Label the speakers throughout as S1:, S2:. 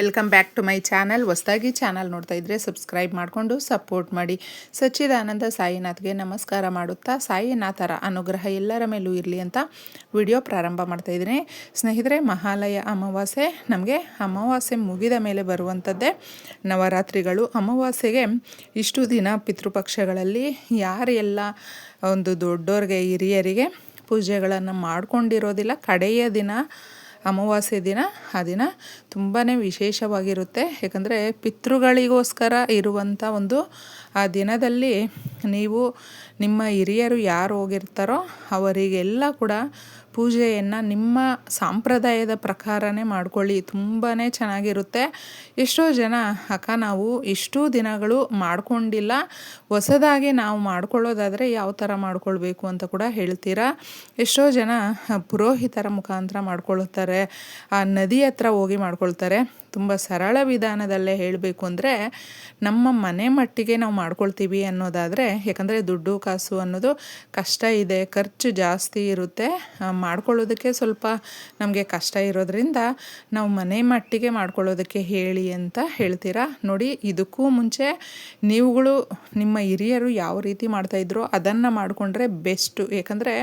S1: Welcome back to my channel ಹೊಸದಾಗಿ channel ನೋಡ್ತಾ ಇದ್ರೆ ಸಬ್ಸ್ಕ್ರೈಬ್ ಮಾಡಿಕೊಂಡು ಸಪೋರ್ಟ್ ಮಾಡಿ. ಸಚ್ಚಿದಾನಂದ ಸಾಯಿನಾಥ್ಗೆ ನಮಸ್ಕಾರ ಮಾಡುತ್ತಾ ಸಾಯಿನಾಥರ ಅನುಗ್ರಹ ಎಲ್ಲರ ಮೇಲೂ ಇರಲಿ ಅಂತ ವಿಡಿಯೋ ಪ್ರಾರಂಭ ಮಾಡ್ತಾ ಇದ್ದೀನಿ. ಸ್ನೇಹಿತರೆ, ಮಹಾಲಯ ಅಮಾವಾಸ್ಯೆ ನಮಗೆ ಅಮಾವಾಸ್ಯೆ ಮುಗಿದ ಮೇಲೆ ಬರುವಂಥದ್ದೇ ನವರಾತ್ರಿಗಳು. ಅಮಾವಾಸ್ಯೆಗೆ ಇಷ್ಟು ದಿನ ಪಿತೃಪಕ್ಷಗಳಲ್ಲಿ ಯಾರೆಲ್ಲ ಒಂದು ದೊಡ್ಡೋರಿಗೆ, ಹಿರಿಯರಿಗೆ ಪೂಜೆಗಳನ್ನು ಮಾಡ್ಕೊಂಡಿರೋದಿಲ್ಲ, ಕಡೆಯ ದಿನ ಅಮಾವಾಸ್ಯೆ ದಿನ, ಆ ದಿನ ತುಂಬಾ ವಿಶೇಷವಾಗಿರುತ್ತೆ. ಯಾಕಂದರೆ ಪಿತೃಗಳಿಗೋಸ್ಕರ ಇರುವಂಥ ಒಂದು, ಆ ದಿನದಲ್ಲಿ ನೀವು ನಿಮ್ಮ ಹಿರಿಯರು ಯಾರು ಹೋಗಿರ್ತಾರೋ ಅವರಿಗೆಲ್ಲ ಕೂಡ ಪೂಜೆಯನ್ನು ನಿಮ್ಮ ಸಂಪ್ರದಾಯದ ಪ್ರಕಾರನೇ ಮಾಡ್ಕೊಳ್ಳಿ. ತುಂಬಾ ಚೆನ್ನಾಗಿರುತ್ತೆ. ಎಷ್ಟೋ ಜನ, ಅಕ್ಕ, ನಾವು ಇಷ್ಟು ದಿನಗಳು ಮಾಡ್ಕೊಂಡಿಲ್ಲ. ಹೊಸದಾಗಿ ನಾವು ಮಾಡ್ಕೊಳ್ಳೋದಾದರೆ ಯಾವ ಥರ ಮಾಡ್ಕೊಳ್ಬೇಕು? ಅಂತ ಕೂಡ ಹೇಳ್ತೀರಾ? ಎಷ್ಟೋ ಜನ ಪುರೋಹಿತರ ಮುಖಾಂತರ ಮಾಡ್ಕೊಳ್ತಾರೆ. ಆ ನದಿ ಹತ್ರ ಹೋಗಿ ಮಾಡ್ಕೊಳ್ತಾರೆ. ತುಂಬ ಸರಳ ವಿಧಾನದಲ್ಲೇ ಹೇಳಬೇಕು ಅಂದರೆ ನಮ್ಮ ಮನೆ ಮಟ್ಟಿಗೆ ನಾವು ಮಾಡ್ಕೊಳ್ತೀವಿ ಅನ್ನೋದಾದರೆ, ಯಾಕಂದರೆ ದುಡ್ಡು ಕಾಸು ಅನ್ನೋದು ಕಷ್ಟ ಇದೆ, ಖರ್ಚು ಜಾಸ್ತಿ ಇರುತ್ತೆ. ಮಾಡ್ಕೊಳ್ಳೋದಕ್ಕೆ ಸ್ವಲ್ಪ ನಮಗೆ ಕಷ್ಟ ಇರೋದ್ರಿಂದ ನಾವು ಮನೆ ಮಟ್ಟಿಗೆ ಮಾಡ್ಕೊಳ್ಳೋದಕ್ಕೆ ಹೇಳಿ ಅಂತ ಹೇಳ್ತೀರಾ? ನೋಡಿ, ಇದಕ್ಕೂ ಮುಂಚೆ ನೀವುಗಳು, ನಿಮ್ಮ ಹಿರಿಯರು ಯಾವ ರೀತಿ ಮಾಡ್ತಾಯಿದ್ರು ಅದನ್ನು ಮಾಡಿಕೊಂಡ್ರೆ ಬೆಸ್ಟು. ಏಕೆಂದರೆ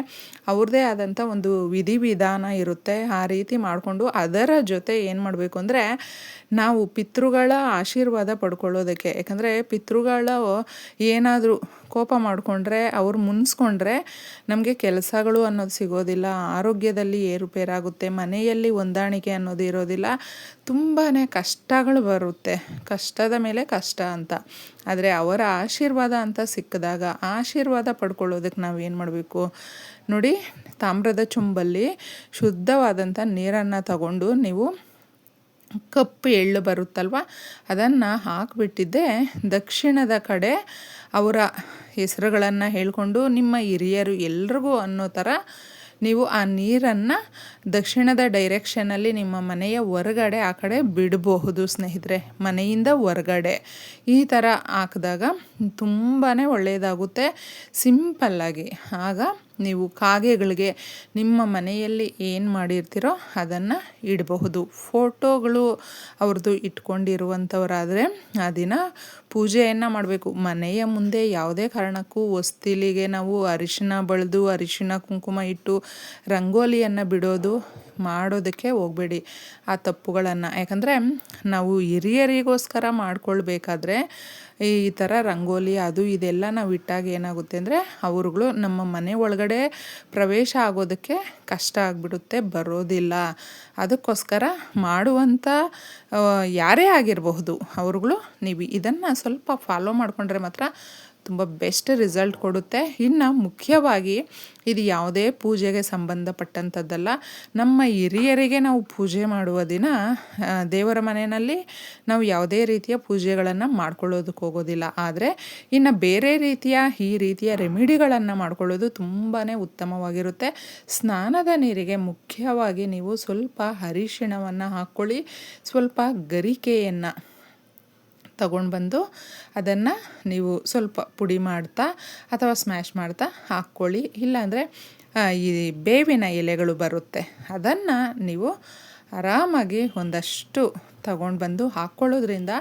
S1: ಅವ್ರದ್ದೇ ಆದಂಥ ಒಂದು ವಿಧಿವಿಧಾನ ಇರುತ್ತೆ. ಆ ರೀತಿ ಮಾಡಿಕೊಂಡು ಅದರ ಜೊತೆ ಏನು ಮಾಡಬೇಕು ಅಂದರೆ ನಾವು ಪಿತೃಗಳ ಆಶೀರ್ವಾದ ಪಡ್ಕೊಳ್ಳೋದಕ್ಕೆ. ಯಾಕಂದರೆ ಪಿತೃಗಳು ಏನಾದರೂ ಕೋಪ ಮಾಡಿಕೊಂಡ್ರೆ, ಅವ್ರು ಮುನ್ಸ್ಕೊಂಡ್ರೆ ನಮಗೆ ಕೆಲಸಗಳು ಅನ್ನೋದು ಸಿಗೋದಿಲ್ಲ. ಆರೋಗ್ಯದಲ್ಲಿ ಏರುಪೇರಾಗುತ್ತೆ, ಮನೆಯಲ್ಲಿ ಹೊಂದಾಣಿಕೆ ಅನ್ನೋದು ಇರೋದಿಲ್ಲ. ತುಂಬಾ ಕಷ್ಟಗಳು ಬರುತ್ತೆ. ಕಷ್ಟದ ಮೇಲೆ ಕಷ್ಟ ಅಂತ. ಆದರೆ ಅವರ ಆಶೀರ್ವಾದ ಅಂತ ಸಿಕ್ಕಿದಾಗ ಆಶೀರ್ವಾದ ಪಡ್ಕೊಳ್ಳೋದಕ್ಕೆ ನಾವು ಏನು ಮಾಡಬೇಕು? ನೋಡಿ, ತಾಮ್ರದ ಚುಂಬಲ್ಲಿ ಶುದ್ಧವಾದಂಥ ನೀರನ್ನು ತಗೊಂಡು ನೀವು ಕಪ್ಪು ಎಳ್ಳು ಬರುತ್ತಲ್ವ? ಅದನ್ನು ಹಾಕಿಬಿಟ್ಟಿದ್ದೆ. ದಕ್ಷಿಣದ ಕಡೆ ಅವರ ಹೆಸರುಗಳನ್ನು ಹೇಳಿಕೊಂಡು, ನಿಮ್ಮ ಹಿರಿಯರು ಎಲ್ರಿಗೂ ಅನ್ನೋ ಥರ ನೀವು ಆ ನೀರನ್ನು ದಕ್ಷಿಣದ ಡೈರೆಕ್ಷನಲ್ಲಿ ನಿಮ್ಮ ಮನೆಯ ಹೊರಗಡೆ ಆ ಕಡೆ ಬಿಡಬಹುದು ಸ್ನೇಹಿತರೆ, ಮನೆಯಿಂದ ಹೊರಗಡೆ. ಈ ಥರ ಹಾಕಿದಾಗ ತುಂಬಾ ಒಳ್ಳೆಯದಾಗುತ್ತೆ. ಸಿಂಪಲ್ಲಾಗಿ ಆಗ. ನೀವು ಕಾಗೆಗಳಿಗೆ ನಿಮ್ಮ ಮನೆಯಲ್ಲಿ ಏನು ಮಾಡಿರ್ತೀರೋ ಅದನ್ನು ಇಡಬಹುದು. ಫೋಟೋಗಳು ಅವ್ರದ್ದು ಇಟ್ಕೊಂಡಿರುವಂಥವರಾದರೆ ಆ ದಿನ ಪೂಜೆಯನ್ನು ಮಾಡಬೇಕು. ಮನೆಯ ಮುಂದೆ ಯಾವುದೇ ಕಾರಣಕ್ಕೂ ಹೊಸ್ತಿಲಿಗೆ ನಾವು ಅರಿಶಿನ ಬಳಿದು ಅರಿಶಿನ ಕುಂಕುಮ ಇಟ್ಟು ರಂಗೋಲಿಯನ್ನು ಬಿಡೋದು ಮಾಡೋದಕ್ಕೆ ಹೋಗಬೇಡಿ ಆ ತಪ್ಪುಗಳನ್ನು. ಯಾಕಂದರೆ ನಾವು ಹಿರಿಯರಿಗೋಸ್ಕರ ಮಾಡ್ಕೊಳ್ಬೇಕಾದ್ರೆ ಈ ಥರ ರಂಗೋಲಿ ಅದು ಇದೆಲ್ಲ ನಾವು ಇಟ್ಟಾಗ ಏನಾಗುತ್ತೆ ಅಂದರೆ ಅವ್ರುಗಳು ನಮ್ಮ ಮನೆ ಒಳಗಡೆ ಪ್ರವೇಶ ಆಗೋದಕ್ಕೆ ಕಷ್ಟ ಆಗಿಬಿಡುತ್ತೆ, ಬರೋದಿಲ್ಲ. ಅದಕ್ಕೋಸ್ಕರ ಮಾಡುವಂಥ ಯಾರೇ ಆಗಿರಬಹುದು, ಅವ್ರುಗಳು ನೀವು ಇದನ್ನು ಸ್ವಲ್ಪ ಫಾಲೋ ಮಾಡಿಕೊಂಡ್ರೆ ಮಾತ್ರ ತುಂಬ ಬೆಸ್ಟ್ ರಿಸಲ್ಟ್ ಕೊಡುತ್ತೆ. ಇನ್ನು ಮುಖ್ಯವಾಗಿ ಇದು ಯಾವುದೇ ಪೂಜೆಗೆ ಸಂಬಂಧಪಟ್ಟಂಥದ್ದಲ್ಲ, ನಮ್ಮ ಹಿರಿಯರಿಗೆ ನಾವು ಪೂಜೆ ಮಾಡುವ ದಿನ ದೇವರ ಮನೆಯಲ್ಲಿ ನಾವು ಯಾವುದೇ ರೀತಿಯ ಪೂಜೆಗಳನ್ನು ಮಾಡ್ಕೊಳ್ಳೋದಕ್ಕೆ ಹೋಗೋದಿಲ್ಲ. ಆದರೆ ಇನ್ನು ಬೇರೆ ರೀತಿಯ, ಈ ರೀತಿಯ ರೆಮಿಡಿಗಳನ್ನು ಮಾಡ್ಕೊಳ್ಳೋದು ತುಂಬಾ ಉತ್ತಮವಾಗಿರುತ್ತೆ. ಸ್ನಾನದ ನೀರಿಗೆ ಮುಖ್ಯವಾಗಿ ನೀವು ಸ್ವಲ್ಪ ಅರಿಶಿಣವನ್ನು ಹಾಕ್ಕೊಳ್ಳಿ, ಸ್ವಲ್ಪ ಗರಿಕೆಯನ್ನು. ತಗೊಂಡು ಬಂದು ಅದನ್ನು ನೀವು ಸ್ವಲ್ಪ ಪುಡಿ ಮಾಡ್ತಾ ಅಥವಾ ಸ್ಮ್ಯಾಶ್ ಮಾಡ್ತಾ ಹಾಕ್ಕೊಳ್ಳಿ. ಇಲ್ಲಾಂದರೆ ಈ ಬೇವಿನ ಎಲೆಗಳು ಬರುತ್ತೆ. ಅದನ್ನು ನೀವು ಆರಾಮಾಗಿ ಒಂದಷ್ಟು ತಗೊಂಡು ಬಂದು ಹಾಕ್ಕೊಳ್ಳೋದ್ರಿಂದ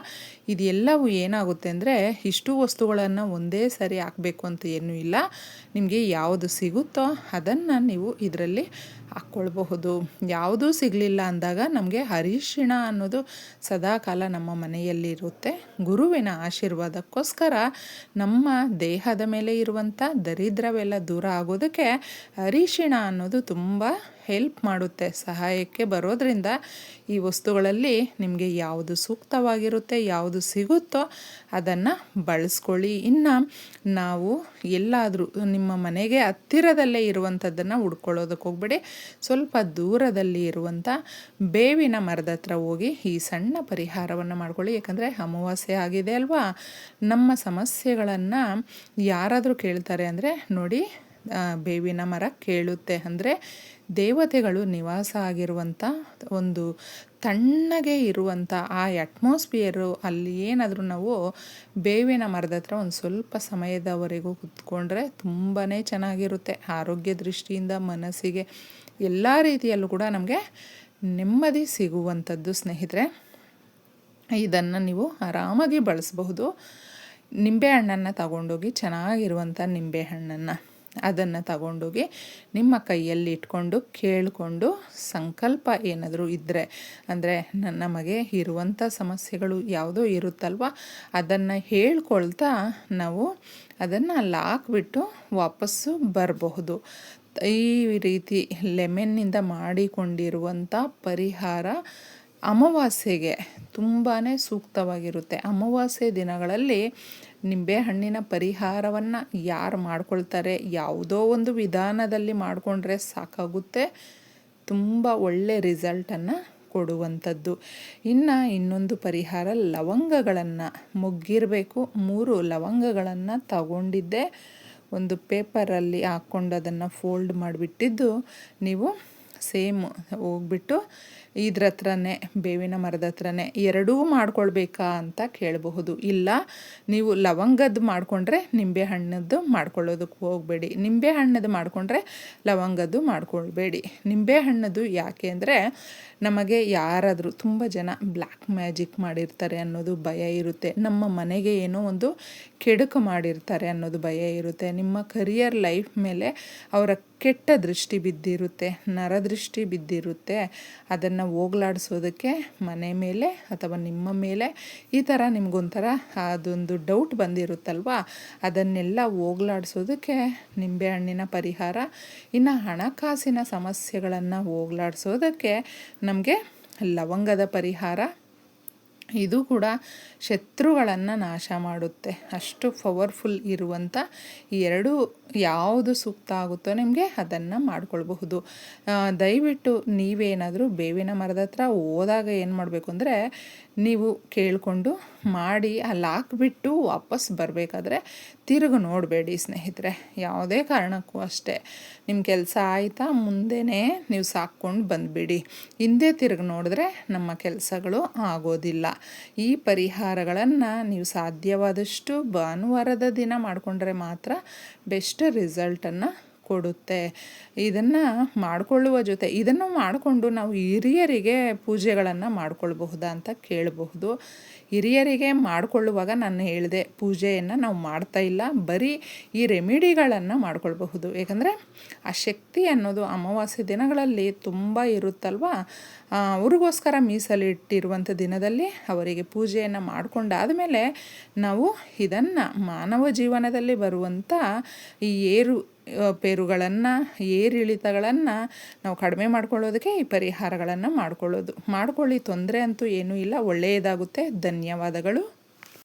S1: ಇದೆಲ್ಲವೂ ಏನಾಗುತ್ತೆ ಅಂದರೆ ಇಷ್ಟು ವಸ್ತುಗಳನ್ನು ಒಂದೇ ಸರಿ ಹಾಕಬೇಕು ಅಂತ ಏನೂ ಇಲ್ಲ. ನಿಮಗೆ ಯಾವುದು ಸಿಗುತ್ತೋ ಅದನ್ನು ನೀವು ಇದರಲ್ಲಿ ಹಾಕ್ಕೊಳ್ಬಹುದು ಯಾವುದೂ ಸಿಗಲಿಲ್ಲ ಅಂದಾಗ ನಮಗೆ ಹರಿಶಿಣ ಅನ್ನೋದು ಸದಾಕಾಲ ನಮ್ಮ ಮನೆಯಲ್ಲಿ ಇರುತ್ತೆ ಗುರುವಿನ ಆಶೀರ್ವಾದಕ್ಕೋಸ್ಕರ ನಮ್ಮ ದೇಹದ ಮೇಲೆ ಇರುವಂಥ ದರಿದ್ರವೆಲ್ಲ ದೂರ ಆಗೋದಕ್ಕೆ ಅರಿಶಿಣ ಅನ್ನೋದು ತುಂಬ ಹೆಲ್ಪ್ ಮಾಡುತ್ತೆ. ಸಹಾಯಕ್ಕೆ ಬರೋದ್ರಿಂದ ಈ ವಸ್ತುಗಳಲ್ಲಿ ನಿಮಗೆ ಯಾವುದು ಸೂಕ್ತವಾಗಿರುತ್ತೆ, ಯಾವುದು ಸಿಗುತ್ತೋ ಅದನ್ನು ಬಳಸ್ಕೊಳ್ಳಿ. ಇನ್ನು ನಾವು ಎಲ್ಲಾದರೂ ನಿಮ್ಮ ಮನೆಗೆ ಹತ್ತಿರದಲ್ಲೇ ಇರುವಂಥದ್ದನ್ನು ಹುಡ್ಕೊಳ್ಳೋದಕ್ಕೆ ಹೋಗ್ಬೇಡಿ. ಸ್ವಲ್ಪ ದೂರದಲ್ಲಿ ಇರುವಂಥ ಬೇವಿನ ಮರದ ಹತ್ರ ಹೋಗಿ ಈ ಸಣ್ಣ ಪರಿಹಾರವನ್ನು ಮಾಡ್ಕೊಳ್ಳಿ. ಯಾಕಂದರೆ ಅಮಾವಾಸ್ಯೆ ಆಗಿದೆ ಅಲ್ವಾ? ನಮ್ಮ ಸಮಸ್ಯೆಗಳನ್ನು ಯಾರಾದರೂ ಕೇಳ್ತಾರೆ ಅಂದರೆ ನೋಡಿ ಬೇವಿನ ಮರ ಕೇಳುತ್ತೆ. ಅಂದರೆ ದೇವತೆಗಳು ನಿವಾಸ ಆಗಿರುವಂಥ ಒಂದು ತಣ್ಣಗೆ ಇರುವಂಥ ಆ ಅಟ್ಮಾಸ್ಫಿಯರು ಅಲ್ಲಿ ಏನಾದರೂ ನಾವು ಬೇವಿನ ಮರದ ಹತ್ರ ಒಂದು ಸ್ವಲ್ಪ ಸಮಯದವರೆಗೂ ಕುತ್ಕೊಂಡ್ರೆ ತುಂಬಾ ಚೆನ್ನಾಗಿರುತ್ತೆ. ಆರೋಗ್ಯ ದೃಷ್ಟಿಯಿಂದ, ಮನಸ್ಸಿಗೆ ಎಲ್ಲ ರೀತಿಯಲ್ಲೂ ಕೂಡ ನಮಗೆ ನೆಮ್ಮದಿ ಸಿಗುವಂಥದ್ದು ಸ್ನೇಹಿತರೆ. ಇದನ್ನು ನೀವು ಆರಾಮಾಗಿ ಬಳಸಬಹುದು. ನಿಂಬೆಹಣ್ಣನ್ನು ತಗೊಂಡೋಗಿ ಚೆನ್ನಾಗಿರುವಂಥ ನಿಂಬೆಹಣ್ಣನ್ನು ಅದನ್ನು ತಗೊಂಡೋಗಿ ನಿಮ್ಮ ಕೈಯಲ್ಲಿ ಇಟ್ಕೊಂಡು ಕೇಳಿಕೊಂಡು ಸಂಕಲ್ಪ ಏನಾದರೂ ಇದ್ದರೆ, ಅಂದರೆ ನಮಗೆ ಇರುವಂಥ ಸಮಸ್ಯೆಗಳು ಯಾವುದೋ ಇರುತ್ತಲ್ವ, ಅದನ್ನು ಹೇಳ್ಕೊಳ್ತಾ ನಾವು ಅದನ್ನು ಅಲ್ಲಿ ಹಾಕ್ಬಿಟ್ಟು ವಾಪಸ್ಸು ಬರಬಹುದು. ಈ ರೀತಿ ಲೆಮೆನ್ನಿಂದ ಮಾಡಿಕೊಂಡಿರುವಂಥ ಪರಿಹಾರ ಅಮಾವಾಸ್ಯೆಗೆ ತುಂಬಾ ಸೂಕ್ತವಾಗಿರುತ್ತೆ. ಅಮಾವಾಸ್ಯೆ ದಿನಗಳಲ್ಲಿ ನಿಂಬೆ ಹಣ್ಣಿನ ಪರಿಹಾರವನ್ನು ಯಾರು ಮಾಡ್ಕೊಳ್ತಾರೆ, ಯಾವುದೋ ಒಂದು ವಿಧಾನದಲ್ಲಿ ಮಾಡಿಕೊಂಡ್ರೆ ಸಾಕಾಗುತ್ತೆ. ತುಂಬ ಒಳ್ಳೆ ರಿಸಲ್ಟನ್ನು ಕೊಡುವಂಥದ್ದು. ಇನ್ನು ಇನ್ನೊಂದು ಪರಿಹಾರ ಲವಂಗಗಳನ್ನು. ಮುಗ್ಗಿರಬೇಕು, ಮೂರು ಲವಂಗಗಳನ್ನು ತಗೊಂಡಿದ್ದೆ. ಒಂದು ಪೇಪರಲ್ಲಿ ಹಾಕ್ಕೊಂಡು ಅದನ್ನು ಫೋಲ್ಡ್ ಮಾಡಿಬಿಟ್ಟಿದ್ದು ನೀವು ಸೇಮ್ ಹೋಗ್ಬಿಟ್ಟು ಇದ್ರ ಹತ್ರನೇ ಬೇವಿನ ಮರದ ಹತ್ರನೇ ಎರಡೂ ಮಾಡ್ಕೊಳ್ಬೇಕಾ ಅಂತ ಕೇಳಬಹುದು. ಇಲ್ಲ, ನೀವು ಲವಂಗದ್ದು ಮಾಡಿಕೊಂಡ್ರೆ ನಿಂಬೆ ಹಣ್ಣದ್ದು ಮಾಡ್ಕೊಳ್ಳೋದಕ್ಕೆ ಹೋಗಬೇಡಿ. ನಿಂಬೆ ಹಣ್ಣದ್ದು ಮಾಡಿಕೊಂಡ್ರೆ ಲವಂಗದ್ದು ಮಾಡ್ಕೊಳ್ಬೇಡಿ. ನಿಂಬೆ ಹಣ್ಣದ್ದು ಯಾಕೆ ಅಂದರೆ, ನಮಗೆ ಯಾರಾದರೂ ತುಂಬ ಜನ ಬ್ಲ್ಯಾಕ್ ಮ್ಯಾಜಿಕ್ ಮಾಡಿರ್ತಾರೆ ಅನ್ನೋದು ಭಯ ಇರುತ್ತೆ. ನಮ್ಮ ಮನೆಗೆ ಏನೋ ಒಂದು ಕೆಡುಕು ಮಾಡಿರ್ತಾರೆ ಅನ್ನೋದು ಭಯ ಇರುತ್ತೆ. ನಿಮ್ಮ ಕರಿಯರ್ ಲೈಫ್ ಮೇಲೆ ಅವರ ಕೆಟ್ಟ ದೃಷ್ಟಿ ಬಿದ್ದಿರುತ್ತೆ, ನರದೃಷ್ಟಿ ಬಿದ್ದಿರುತ್ತೆ. ಅದನ್ನು ಹೋಗ್ಲಾಡಿಸೋದಕ್ಕೆ ಮನೆ ಮೇಲೆ ಅಥವಾ ನಿಮ್ಮ ಮೇಲೆ ಈ ಥರ ನಿಮಗೊಂಥರ ಅದೊಂದು ಡೌಟ್ ಬಂದಿರುತ್ತಲ್ವ? ಅದನ್ನೆಲ್ಲ ಹೋಗ್ಲಾಡಿಸೋದಕ್ಕೆ ನಿಂಬೆಹಣ್ಣಿನ ಪರಿಹಾರ, ಇನ್ನು ಹಣಕಾಸಿನ ಸಮಸ್ಯೆಗಳನ್ನು ಹೋಗ್ಲಾಡಿಸೋದಕ್ಕೆ ನಮಗೆ ಲವಂಗದ ಪರಿಹಾರ. ಇದು ಕೂಡ ಶತ್ರುಗಳನ್ನು ನಾಶ ಮಾಡುತ್ತೆ. ಅಷ್ಟು ಪವರ್ಫುಲ್ ಇರುವಂಥ ಎರಡು ಯಾವುದು ಸೂಕ್ತ ಆಗುತ್ತೋ ನಿಮಗೆ ಅದನ್ನು ಮಾಡ್ಕೊಳ್ಬಹುದು. ದಯವಿಟ್ಟು ನೀವೇನಾದರೂ ಬೇವಿನ ಮರದ ಹತ್ರ ಹೋದಾಗ ಏನು ಮಾಡಬೇಕು ಅಂದರೆ ನೀವು ಕೇಳಿಕೊಂಡು ಮಾಡಿ ಅಲ್ಲಿ ಹಾಕ್ಬಿಟ್ಟು ವಾಪಸ್ ಬರಬೇಕಾದ್ರೆ ತಿರುಗಿ ನೋಡಬೇಡಿ ಸ್ನೇಹಿತರೆ. ಯಾವುದೇ ಕಾರಣಕ್ಕೂ ಅಷ್ಟೇ. ನಿಮ್ಮ ಕೆಲಸ ಆಯಿತಾ, ಮುಂದೆನೇ ನೀವು ಸಾಕ್ಕೊಂಡು ಬಂದುಬಿಡಿ. ಹಿಂದೆ ತಿರುಗಿ ನೋಡಿದ್ರೆ ನಮ್ಮ ಕೆಲಸಗಳು ಆಗೋದಿಲ್ಲ. ಈ ಪರಿಹಾರಗಳನ್ನು ನೀವು ಸಾಧ್ಯವಾದಷ್ಟು ಭಾನುವಾರದ ದಿನ ಮಾಡಿಕೊಂಡ್ರೆ ಮಾತ್ರ ಬೆಸ್ಟ್ ರಿಸಲ್ಟನ್ನು ಕೊಡುತ್ತೆ. ಇದನ್ನು ಮಾಡಿಕೊಳ್ಳುವ ಜೊತೆ ಇದನ್ನು ಮಾಡಿಕೊಂಡು ನಾವು ಹಿರಿಯರಿಗೆ ಪೂಜೆಗಳನ್ನು ಮಾಡಿಕೊಳ್ಬಹುದಾ ಅಂತ ಕೇಳಬಹುದು. ಹಿರಿಯರಿಗೆ ಮಾಡಿಕೊಳ್ಳುವಾಗ ನಾನು ಹೇಳಿದೆ, ಪೂಜೆಯನ್ನು ನಾವು ಮಾಡ್ತಾ ಇಲ್ಲ, ಬರೀ ಈ ರೆಮಿಡಿಗಳನ್ನು ಮಾಡಿಕೊಳ್ಬಹುದು. ಏಕೆಂದರೆ ಆ ಶಕ್ತಿ ಅನ್ನೋದು ಅಮಾವಾಸ್ಯೆ ದಿನಗಳಲ್ಲಿ ತುಂಬ ಇರುತ್ತಲ್ವ? ಅವ್ರಿಗೋಸ್ಕರ ಮೀಸಲಿಟ್ಟಿರುವಂಥ ದಿನದಲ್ಲಿ ಅವರಿಗೆ ಪೂಜೆಯನ್ನು ಮಾಡಿಕೊಂಡಾದ ಮೇಲೆ ನಾವು ಇದನ್ನು ಮಾನವ ಜೀವನದಲ್ಲಿ ಬರುವಂಥ ಈ ಏರು ಪೇರುಗಳನ್ನು, ಏರಿಳಿತಗಳನ್ನು ನಾವು ಕಡಿಮೆ ಮಾಡ್ಕೊಳ್ಳೋದಕ್ಕೆ ಈ ಪರಿಹಾರಗಳನ್ನು ಮಾಡ್ಕೊಳ್ಳೋದು. ಮಾಡ್ಕೊಳ್ಳಿ, ತೊಂದರೆ ಅಂತೂ ಏನೂ ಇಲ್ಲ. ಒಳ್ಳೆಯದಾಗುತ್ತೆ ಧನ್ಯವಾದಗಳು.